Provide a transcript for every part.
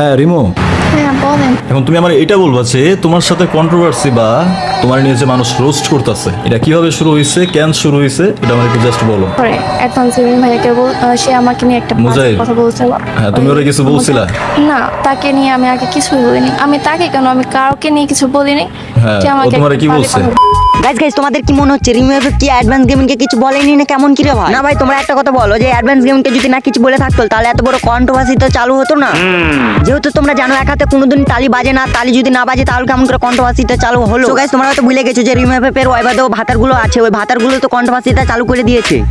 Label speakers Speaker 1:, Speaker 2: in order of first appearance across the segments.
Speaker 1: হ্যাঁ রিমো।
Speaker 2: হ্যাঁ বলেন।
Speaker 1: এখন তুমি আমার এটা বলবা যে তোমার সাথে কন্ট্রোভার্সি বা তোমার নিয়ে যে মানুষ রোস্ট করতেছে এটা কীভাবে শুরু হয়েছে কেন শুরু হয়েছে এটা আমার একটু জাস্ট বলো।
Speaker 2: পরে অ্যাডভান্স জিমিন ভাইয়াকে বল- আহ, সে আমাকে নিয়ে একটা
Speaker 1: মুজাহিদ।
Speaker 2: কথা বলছিল
Speaker 1: হ্যাঁ, তুমি ওরে কিছু বলছিলা?
Speaker 2: না তাকে নিয়ে আমি আগে কিছুই বলিনি। আমি তাকে কেন আমি কাউকে নিয়ে কিছু বলিনি?
Speaker 1: হ্যাঁ, ও
Speaker 2: আমাকে
Speaker 1: তোমারে
Speaker 2: একটা
Speaker 1: কি
Speaker 2: বাজে
Speaker 1: বলছে?
Speaker 2: কথা
Speaker 3: গাইজ গাইজ তোমাদের কি মনে হচ্ছে? রিমুভ কি অ্যাডভান্স গেমিংকে কিছু বলেনি না কেমন কি রে ভাই? না ভাই তোমরা একটা কথা বলো যে অ্যাডভান্স গেমিংকে যদি না কিছু বলে থাকতো তাহলে এত বড় কন্ট্রোভার্সি তো চালু হতো না? যেহেতু তোমরা জানো এক হাতে কোনোদিন তালি বাজে না তালি যদি না বাজে তাহলে কেমন করে কন্ট্রোভার্সিটা চালু হলো? তো গাইজ তোমরা হয়তো ভুলে গেছো যে রিমুভ এর ওয়াইবাদে ভাতারগুলো আছে। ওই ভাতারগুলো তো কন্ট্রোভার্সিটা চালু করে দিয়েছে।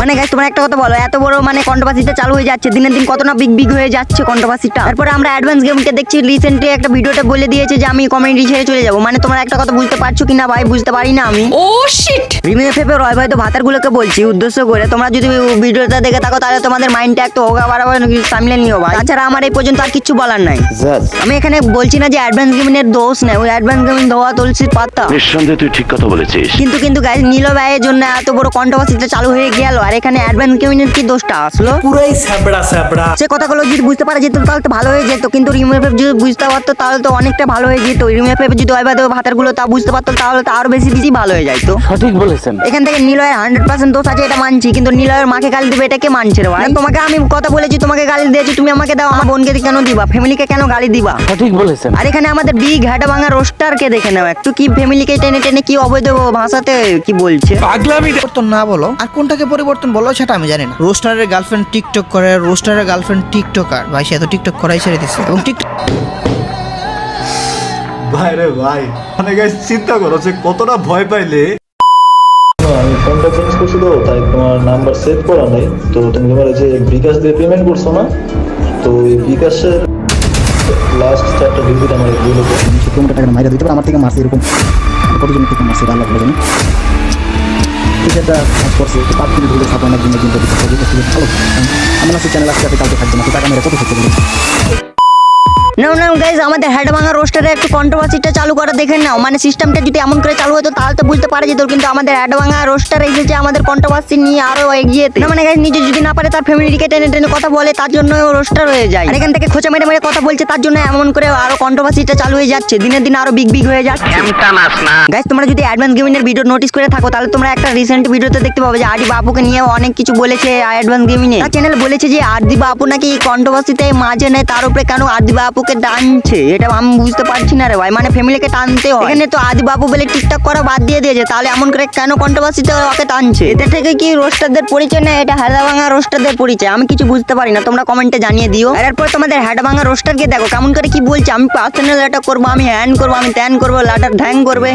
Speaker 3: মানে গাইস তোমরা একটা কথা বলো এত বড় মানে কন্ট্রোভার্সিটা চালু হয়ে যাচ্ছে দিনের দিন কত না বিগ বিগ হয়ে যাচ্ছে কন্ট্রোভার্সিটা তারপরে আমরা অ্যাডভান্স গেমকে দেখছি রিসেন্টলি একটা ভিডিওতে বলে দিয়েছে যে আমি কমেডি ছেড়ে চলে যাব। মানে তোমরা একটা কথা বুঝতে পারছ কি না ভাই বুঝতে পারি না আমি।
Speaker 4: ও শিট
Speaker 3: রিমিউ ফেপে রয় ভাই তো ভাতারগুলোকে বলছি উদ্দেশ্য করে। তোমরা যদি ভিডিওটা দেখে থাকো তাহলে তোমাদের মাইন্ডটা একটু হোগা বাড়াবার সামলে নিও ভাই। তাছাড়া আমার এই পর্যন্ত আর কিছু বলার নাই। আমি এখানে বলছি না যে অ্যাডভান্স গেমিংয়ের দোষ নেই ওই অ্যাডভান্স গেমিং ধোয়া তুলসির পাতা।
Speaker 5: নিঃসন্দেহে তুই ঠিক কথা বলেছিস।
Speaker 3: কিন্তু কিন্তু গাইজ নীল ভাইয়ের জন্য এত বড় কন্ট্রোভার্সিটা চালু হয়ে গেল আর এখানে অ্যাডভান্স গেমিংয়ের কি দোষটা আসলো?
Speaker 6: পুরাই স্যাবড়া স্যাবড়া।
Speaker 3: সে কথাগুলো যদি বুঝতে পারা যেত তাহলে তো ভালো হয়ে যেত কিন্তু রিমুভ যদি বুঝতে পারতো তাহলে তো অনেকটা ভালো হয়ে যেত। রিমুভ যদি ওই বাদে ভাতারগুলো তা বুঝতে পারতো তাহলে তো আরও বেশি বেশি ভালো হয়ে যাইতো।
Speaker 5: সঠিক বলেছেন?
Speaker 3: এখান থেকে নিলয়ের হান্ড্রেড পার্সেন্ট দোষ আছে এটা মানছি কিন্তু নিলয়ের মাকে গালি দিবে এটা কে মানছে রে ভাই? তোমাকে আমি কথা বলেছি তোমাকে গালি দিয়েছি তুমি আমাকে দাও আমার বোনকে কেন দিবা? ফ্যামিলিকে কেন গালি দিবা?
Speaker 5: সঠিক বলেছেন।
Speaker 3: আর এখানে আমাদের বিগ ঘাটা ভাঙা রোস্টারকে দেখে নাও একটু কি ফ্যামিলিকে টেনে টেনে কি অবৈধ ভাষাতে কি বলছে?
Speaker 6: পাগলামি পরিবর্তন না বলো। আর কোনটাকে পরিবর্তন বলো সেটা আমি জানি না। রোস্টারের গার্লফ্রেন্ড টিকটক করে রোস্টারের গার্লফ্রেন্ড টিকটকার ভাই সে তো টিকটক করাই ছেড়ে দিচ্ছে এবং টিকটক
Speaker 1: ভাই রে ভাই মানে গাইস চিন্তা করো যে কতটা ভয় পাইলে তো তাই তোমার নাম্বার সেভ করা নেই। তো তুমি তোমার যে বিকাশ দিয়ে পেমেন্ট করছ না, তো এই বিকাশের লাস্ট চারটা ডিজিট আমার দেবো।
Speaker 7: কিলোমিটার টাকা মাইরা দিতে পারে, আমার থেকে মারছে এরকম। কতজন থেকে মারছে আল্লাহ ভালো জানে। আমার চ্যানেল আসতে কালকে থাকবে না টাকা মেরে কত থাকতে
Speaker 3: নাও নাও গাইজ আমাদের হেড ভাঙা রোস্টারে একটু কন্ট্রোভার্সিটা চালু করা দেখে নাও। মানে সিস্টেমটা যদি এমন করে চালু হতো, তাহলে তো বুঝতে পারা যেত, কিন্তু আমাদের হেড ভাঙা রোস্টার এসেছে আমাদের কন্ট্রোভার্সি নিয়ে আরও এগিয়ে মানে গাইজ নিজে যদি না পারে তার ফ্যামিলিকে টেনে টেনে কথা বলে, তার জন্য রোস্টার হয়ে যায়। আর এখান থেকে খোঁচা মেরে মেরে কথা বলছে, তার জন্য এমন করে আরও কন্ট্রোভার্সিটা চালু হয়ে যাচ্ছে। দিনের দিন আরও বিগ বিগ হয়ে যাচ্ছে। গাইজ তোমরা যদি অ্যাডভান্স গেমিং এর ভিডিও নোটিস করে থাকো, তাহলে তোমরা একটা রিসেন্ট ভিডিওতে দেখতে পাবে যে আদি বাপুকে নিয়ে অনেক কিছু বলেছে অ্যাডভান্স গেমিং এ চ্যানেল বলেছে যে আদি বাপু নাকি কন্ট্রোভার্সিতে মাঝে নেয় তার উপরে কেন আদি বাপুকে টানছে? এটা আমি বুঝতে পারছি না রে ভাই। মানে ফ্যামিলিকে টানতে হয়। এখানে তো আদি বাপু বলে টিকটক করা বাদ দিয়ে দিয়েছে। তাহলে এমন করে কেন কন্ট্রোভার্সিতে ওকে টানছে? এদের থেকে কি রোস্টারদের পরিচয় না? এটা হেলা ভাঙা রোস্টারদের পরিচয়। আমি কিছু বুঝতে পারি না। তোমরা কমেন্টে জানিয়ে দিও। আর এরপর তোমাদের হেড ভাঙা রোস্টারকে দেখো। কেমন করে কি বলছে? আমি পার্সোনাল এটা করব আমি হ্যান করব আমি ত্যান করব লাটার ঢ্যাং করবে।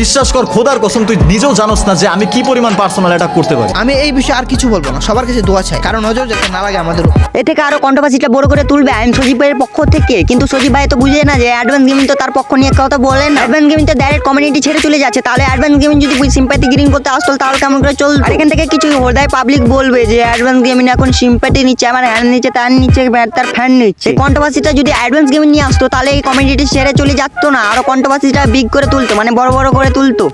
Speaker 1: বিশ্বাস কর খোদার কসম তুই নিজেও জানোস না যে আমি কি পরিমাণ পার্সোনাল অ্যাটাক করতে পারি।
Speaker 6: আমি এই বিষয়ে আর কিছু বলব না। সবার কাছে দোয়া চাই। কারণ নজর যাতে না লাগে আমাদের
Speaker 3: এ থেকে আরও কন্ট্রোভার্সিটা বড় করে তুলবে। আইন সজীব ভাইয়ের পক্ষ থেকে কিন্তু সজীব ভাই তো বুঝে না যে অ্যাডভান্স গেমিং তো তার পক্ষ নিয়ে কথা বলেন অ্যাডভান্স গেমিং তো ডাইরেক্ট কমিউনিটি ছেড়ে চলে যাচ্ছে। তাহলে অ্যাডভান্স গেমিং যদি সিম্প্যাথি গ্রিন করতে আসতো, তাহলে কেমন করে চলবে আর এখান থেকে কিছু হোদায় পাবলিক বলবে যে অ্যাডভান্স গেমিং এখন সিম্প্যাথি নিচ্ছে, আমার হ্যান্ড নিচ্ছে, তার নিচ্ছে তার ফ্যান নিচ্ছে। কন্ট্রোভার্সিটা যদি অ্যাডভান্স গেমিং নিয়ে আসতো, তাহলে এই কমিউনিটি ছেড়ে চলে যাতো না। আরও কন্ট্রোভার্সিটা বিগ করে তুলতো মানে বড় বড় করে তুলতো।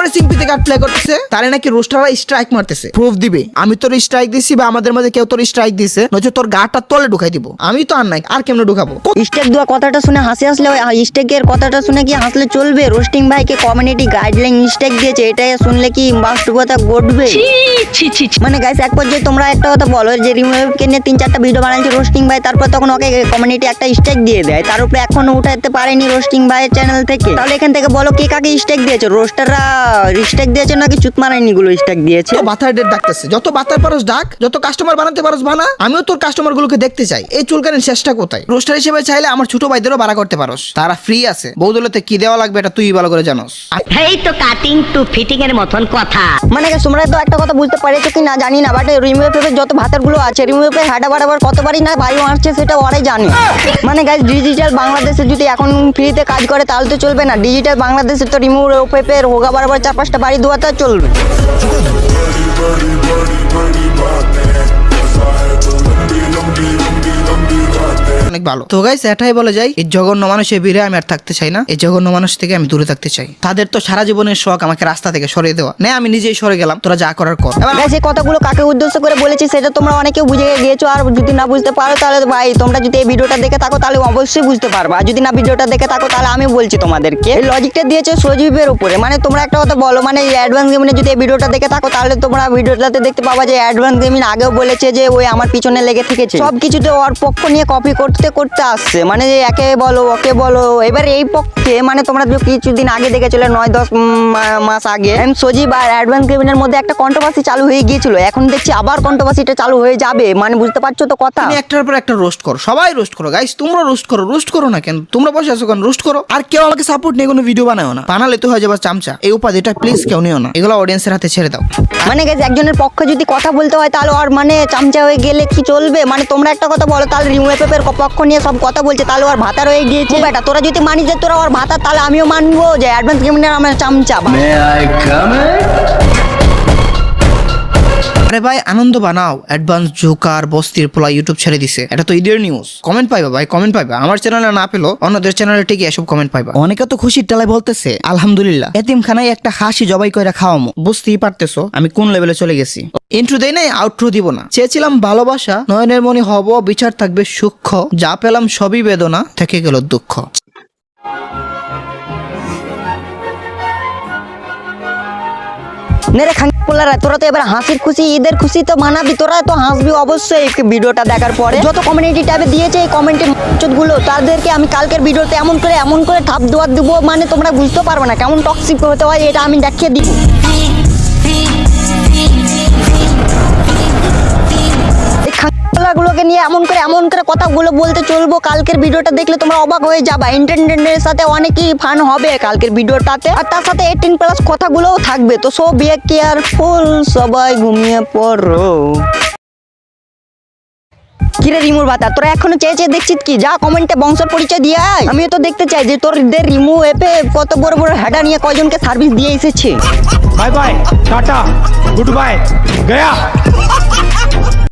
Speaker 6: পরে সিম্পিতে কার্ড প্লে করতেছে তাহলে নাকি রোস্টাররা স্ট্রাইক মারতেছে। প্রুফ দিবে আমি তোর স্ট্রাইক দিছি বা আমাদের মধ্যে কেউ তোর স্ট্রাইক দিছে নয়তো তোর গাটা তলে ঢুকাই দিব। আমি তো আর নাই আর কেমনে ঢুকাবো?
Speaker 3: স্টেক দেওয়া কথাটা শুনে হাসি আসলে স্টেকের কথাটা শুনে কি হাসলে চলবে? রোস্টিং ভাইকে কমিউনিটি গাইডলাইন স্টেক দিয়েছে এটা শুনলে কি বাস্তবতা ঘটবে। মানে গাইস এক পর্যায়ে তোমরা একটা কথা বলো যে রিমুভকে নিয়ে তিন চারটা ভিডিও বানাচ্ছে রোস্টিং ভাই তারপর তখন ওকে কমিউনিটি একটা স্টেক দিয়ে দেয়। তার উপরে এখনও উঠাতে পারেনি রোস্টিং ভাইয়ের চ্যানেল থেকে। তাহলে এখান থেকে বলো কে কাকে স্টেক দিয়েছে? রোস্টাররা স্টেক দিয়েছে নাকি চুত মারাইনি গুলো স্টেক দিয়েছে?
Speaker 6: তো ডেট ডাকতেছে যত বাতার পারস ডাক যত কাস্টমার বানাতে পারস বানা আমিও তোর কাস্টমার গুলোকে দেখতে চাই। এই চুলকানির শেষটা কোথায়? রোস্টার হিসেবে চাইলে আমার ছোট ভাইদেরও ভাড়া করতে পারস। তারা ফ্রি আছে। বৌদলতে কি দেওয়া লাগবে এটা তুই ভালো করে জানোস।
Speaker 4: এই তো কাটিং টু ফিটিং এর মতন কথা।
Speaker 3: মানে তোমরা তো একটা কথা বুঝতে পেরেছ কি না জানি না বাট রিমুভের যত ভাতারগুলো আছে রিমুভে হাঁটা বাড়াবার কতবারই না বাড়ি মারছে সেটা ওরাই জানে। মানে গাইজ ডিজিটাল বাংলাদেশে যদি এখন ফ্রিতে কাজ করে তাহলে তো চলবে না। ডিজিটাল বাংলাদেশে তো রিমুভ পেপের হোগা বাড়াবার চার পাঁচটা বাড়ি দুয়াতে চলবে।
Speaker 6: অনেক ভালো। তো গাইস এটাই বলে যাই এই জঘন্য মানুষের ভিড়ে আমি আর থাকতে চাই না। এই জঘন্য মানুষ থেকে আমি দূরে থাকতে চাই। তাদের তো সারা জীবনের শখ আমাকে রাস্তা থেকে সরিয়ে দেওয়া। না আমি নিজেই সরে গেলাম তোরা যা করার কর। এবার
Speaker 3: গাইস এই কথাগুলো কাকে উদ্দেশ্য করে বলেছি সেটা তোমরা অনেকেও বুঝে গিয়েছো। আর যদি না বুঝতে পারো তাহলে ভাই তোমরা যদি এই ভিডিওটা দেখে থাকো তাহলে অবশ্যই বুঝতে পারবা। আর যদি না ভিডিওটা দেখে থাকো তাহলে আমি বলছি তোমাদেরকে এই লজিকটা দিয়েছে সজীবের উপরে। মানে তোমরা একটা কথা বলো মানে এই অ্যাডভান্স গেমিনে যদি এই ভিডিওটা দেখে থাকো তাহলে তোমরা ভিডিওটাতে দেখতে পাবা যে অ্যাডভান্স গেমিন আগেও বলেছে যে ওই আমার পিছনে লেগে থেকেছে। সব কিছুতে ওর পক্ষ নিয়ে কপি করতে করতে আসছে। মানে একে বলো ওকে বলো এবার এই পক্ষে মানে তোমরা কিছুদিন আগে দেখেছিলে নয় দশ মাস আগে এম সজীব আর অ্যাডভান্স গেমিনের মধ্যে একটা কন্ট্রোভার্সি চালু হয়ে গিয়েছিল। এখন দেখছি আবার কন্ট্রোভার্সিটা চালু হয়ে যাবে। মানে বুঝতে পারছ তো কথা?
Speaker 6: একটার পর একটা রোস্ট করো। সবাই রোস্ট করো। গাইস তোমরা রোস্ট করো। রোস্ট করো না কেন? তোমরা বসে আছো কেন? রোস্ট করো। আর কেউ আমাকে সাপোর্ট নিয়ে কোনো ভিডিও বানাও না। বানালে তো হয়ে যাবে চামচা। এই উপাধিটা প্লিজ কেউ নিও না। এগুলো অডিয়েন্সের হাতে ছেড়ে দাও।
Speaker 3: মানে গেছে একজনের পক্ষে যদি কথা বলতে হয় তাহলে আর মানে চামচা হয়ে গেলে কি চলবে? মানে তোমরা একটা কথা বলো তাহলে রিমুভ পেপের পক্ষ নিয়ে সব কথা বলছে তাহলে ওর ভাতা রয়ে গিয়েছে। বেটা তোরা যদি মানিস যে তোরা ওর ভাতা তাহলে আমিও মানবো যে অ্যাডভান্স গেমিনের আমার চামচা
Speaker 6: আরে ভাই আনন্দ বানাও। অ্যাডভান্স জোকার বস্তির পোলা ইউটিউব ছেড়ে দিছে। এটা তো ঈদের নিউজ কমেন্ট পাইবা ভাই কমেন্ট পাইবা। আমার চ্যানেলে না পেল অন্যদের চ্যানেলে ঠিকই এসব কমেন্ট পাইবা। অনেকে তো খুশির টেলায় বলতেছে আলহামদুলিল্লাহ এতিমখানায় একটা হাসি জবাই করে খাওয়ামো। বুঝতেই পারতেছো আমি কোন লেভেলে চলে গেছি? ইন্ট্রো দেই নাই আউট্রো দিব না। চেয়েছিলাম ভালোবাসা নয়নের মনি হব বিচার থাকবে সূক্ষ্ম। যা পেলাম সবই বেদনা থেকে গেল দুঃখ।
Speaker 3: নেরে খাঙ্গি পোলারা, তোরা তো এবার হাসির খুশি, ঈদের খুশি তো মানাবি, তোরা তো হাসবি অবশ্যই ভিডিওটা দেখার পরে। যত কমিউনিটি ট্যাবে দিয়েছে এই কমেন্টে গুলো তাদেরকে আমি কালকের ভিডিওতে এমন করে এমন করে থাপ দেওয়া দেবো মানে তোমরা বুঝতে পারবে না কেমন টক্সিক হতে হয়, এটা আমি দেখিয়ে দিব। গুলোকে নিয়ে এমন করে এমন করে কথাগুলো বলতে চলবো। কালকের ভিডিওটা দেখলে তোমার অবাক হয়ে যাবা। এন্টারটেনমেন্টের সাথে অনেকই ফান হবে কালকের ভিডিওটাতে। আর তার সাথে এইটিন প্লাস কথাগুলোও থাকবে। তো সো বি কেয়ারফুল সবাই ঘুমিয়ে পড়ো। কিরে রিমুর বাতা, তোরা এখনও চেয়ে চেয়ে দেখছিস কি? যা কমেন্টে বংশ পরিচয় দিয়ে আয়। আমিও তো দেখতে চাই যে তোর রিমু এপে কত বড় বড় হেডা নিয়ে কয়জনকে সার্ভিস দিয়ে এসেছে।
Speaker 8: Bye bye tata good bye Gaya